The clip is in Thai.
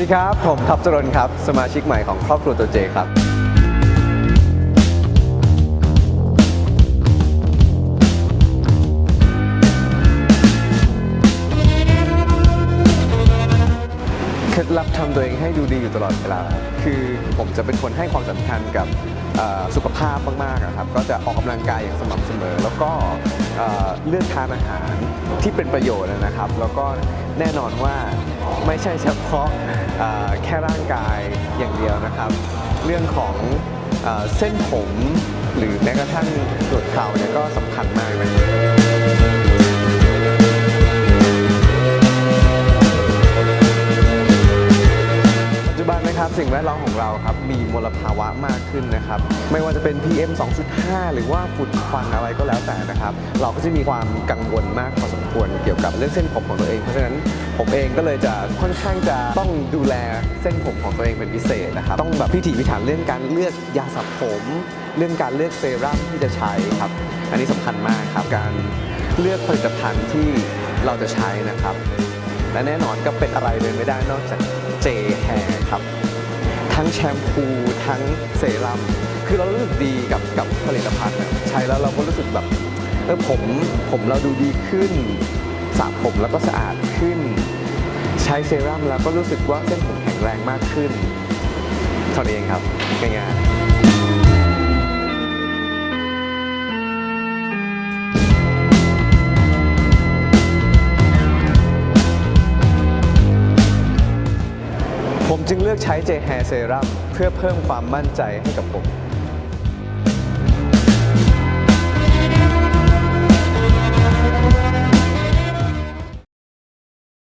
ดีครับ ผมท็อปจรนครับ สมาชิกใหม่ของครอบครัวตัวเจครับ เคล็ดลับทำตัวเองให้ดูดีอยู่ตลอดเวลา คือผมจะเป็นคนให้ความสำคัญกับเอ่อสุขภาพมากๆอะครับ ก็จะออกกำลังกายอย่างสม่ำเสมอ แล้วก็เอ่อเลือกทานอาหารที่เป็นประโยชน์นะครับ แล้วก็แน่นอนว่า ไม่ใช่เฉพาะแค่ร่างกายอย่างเดียวนะครับ เรื่องของเอ่อเส้นผมหรือแม้กระทั่งหนวดเคราเนี่ยก็สำคัญมากเลย สิ่งแวดล้อมของเราครับมีมลภาวะมากขึ้นนะครับ ไม่ว่าจะเป็น PM 2.5 หรือว่าฝุ่นควันอะไรก็แล้วแต่นะครับ เราก็จะมีความกังวลมากพอสมควรเกี่ยวกับเรื่องเส้นผมของตัวเอง เพราะฉะนั้นผมเองก็เลยจะค่อนข้างจะต้องดูแลเส้นผมของตัวเองเป็นพิเศษนะครับ ต้องแบบพิถีพิถันเรื่องการเลือกยาสระผม เรื่องการเลือกเซรั่มที่จะใช้ครับ อันนี้สำคัญมากครับการเลือกผลิตภัณฑ์ที่เราจะใช้นะครับและแน่นอนก็เป็นอะไรเลยไม่ได้นอกจากเจแฮร์ครับ ทั้งแชมพูทั้งเซรั่มคือเรารู้สึกดีกับกับผลิตภัณฑ์อะใช้แล้วเราก็รู้สึกแบบเออผมผมเราดูดีขึ้นสระผมแล้วก็สะอาดขึ้น ใช้เซรั่มแล้วก็รู้สึกว่าเส้นผมแข็งแรงมากขึ้นเท่านั้นเองครับง่ายๆ ผมจึงเลือกใช้ J Hair Serum เพื่อเพิ่มความมั่นใจให้กับผม